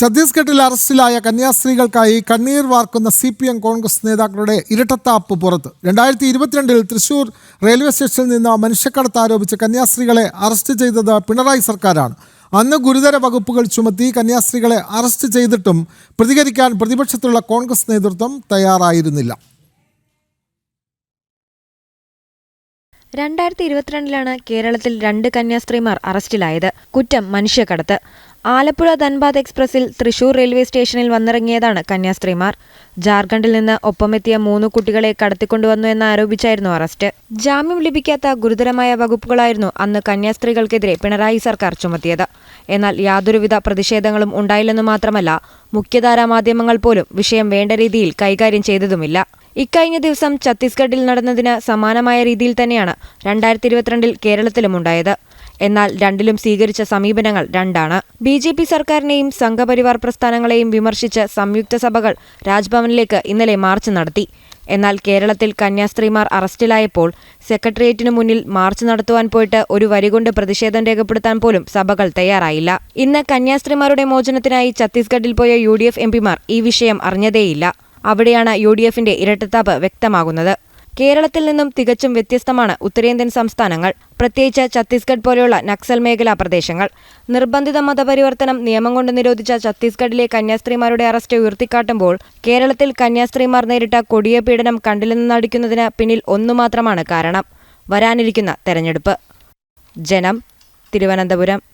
ഛത്തീസ്ഗഡിൽ അറസ്റ്റിലായ കന്യാസ്ത്രീകൾക്കായി കണ്ണീർ വാർക്കുന്ന സി പി എം കോൺഗ്രസ് നേതാക്കളുടെ ഇരട്ടത്താപ്പ് പുറത്ത്. രണ്ടായിരത്തി ഇരുപത്തിരണ്ടിൽ തൃശൂർ റെയിൽവേ സ്റ്റേഷനിൽ നിന്ന് മനുഷ്യക്കടത്ത് ആരോപിച്ച് കന്യാസ്ത്രീകളെ അറസ്റ്റ് ചെയ്തത് പിണറായി സർക്കാരാണ്. അന്ന് ഗുരുതര വകുപ്പുകൾ ചുമത്തി കന്യാസ്ത്രീകളെ അറസ്റ്റ് ചെയ്തിട്ടും പ്രതികരിക്കാൻ പ്രതിപക്ഷത്തുള്ള കോൺഗ്രസ് നേതൃത്വം തയ്യാറായിരുന്നില്ല. രണ്ടായിരത്തി ഇരുപത്തിരണ്ടിലാണ് കേരളത്തിൽ രണ്ട് കന്യാസ്ത്രീമാർ അറസ്റ്റിലായത്. കുറ്റം മനുഷ്യക്കടത്ത്. ആലപ്പുഴ ധൻബാദ് എക്സ്പ്രസിൽ തൃശൂർ റെയിൽവേ സ്റ്റേഷനിൽ വന്നിറങ്ങിയതാണ് കന്യാസ്ത്രീമാർ. ജാർഖണ്ഡിൽ നിന്ന് ഒപ്പമെത്തിയ മൂന്ന് കുട്ടികളെ കടത്തിക്കൊണ്ടുവന്നു എന്ന് ആരോപിച്ചായിരുന്നു അറസ്റ്റ്. ജാമ്യം ലഭിക്കാത്ത ഗുരുതരമായ വകുപ്പുകളായിരുന്നു അന്ന് കന്യാസ്ത്രീകൾക്കെതിരെ പിണറായി സർക്കാർ ചുമത്തിയത്. എന്നാൽ യാതൊരുവിധ പ്രതിഷേധങ്ങളും ഉണ്ടായില്ലെന്നു മാത്രമല്ല മുഖ്യധാരാ മാധ്യമങ്ങൾ പോലും വിഷയം വേണ്ട രീതിയിൽ കൈകാര്യം ചെയ്തതുമില്ല. ഇക്കഴിഞ്ഞ ദിവസം ഛത്തീസ്ഗഡിൽ നടന്നതിന് സമാനമായ രീതിയിൽ തന്നെയാണ് രണ്ടായിരത്തി ഇരുപത്തിരണ്ടിൽ കേരളത്തിലും ഉണ്ടായത്. എന്നാൽ രണ്ടിലും സ്വീകരിച്ച സമീപനങ്ങൾ രണ്ടാണ്. ബി ജെ പി സർക്കാരിനെയും സംഘപരിവാർ പ്രസ്ഥാനങ്ങളെയും വിമർശിച്ച് സംയുക്ത സഭകൾ രാജ്ഭവനിലേക്ക് ഇന്നലെ മാർച്ച് നടത്തി. എന്നാൽ കേരളത്തിൽ കന്യാസ്ത്രീമാർ അറസ്റ്റിലായപ്പോൾ സെക്രട്ടേറിയറ്റിനു മുന്നിൽ മാർച്ച് നടത്തുവാൻ പോയിട്ട് ഒരു വരികൊണ്ട് പ്രതിഷേധം രേഖപ്പെടുത്താൻ പോലും സഭകൾ തയ്യാറായില്ല. ഇന്ന് കന്യാസ്ത്രീമാരുടെ മോചനത്തിനായി ഛത്തീസ്ഗഡിൽ പോയ യു ഡി എഫ് എംപിമാർ ഈ വിഷയം അറിഞ്ഞതേയില്ല. അവിടെയാണ് യു ഡി എഫിന്റെ ഇരട്ടത്താപ്പ് വ്യക്തമാകുന്നത്. കേരളത്തിൽ നിന്നും തികച്ചും വ്യത്യസ്തമാണ് ഉത്തരേന്ത്യൻ സംസ്ഥാനങ്ങൾ പ്രത്യേകിച്ച് ഛത്തീസ്ഗഡ് പോലെയുള്ള നക്സൽ മേഖലാ പ്രദേശങ്ങൾ. നിർബന്ധിത മതപരിവർത്തനം നിയമം കൊണ്ട് നിരോധിച്ച ഛത്തീസ്ഗഡിലെ കന്യാസ്ത്രീമാരുടെ അറസ്റ്റ് ഉയർത്തിക്കാട്ടുമ്പോൾ കേരളത്തിൽ കന്യാസ്ത്രീമാർ നേരിട്ട കൊടിയ പീഡനം കണ്ടില്ലെന്ന് നടിക്കുന്നതിന് പിന്നിൽ ഒന്നു മാത്രമാണ് കാരണം. വരാനിരിക്കുന്ന തെരഞ്ഞെടുപ്പ്. ജനം തിരുവനന്തപുരം.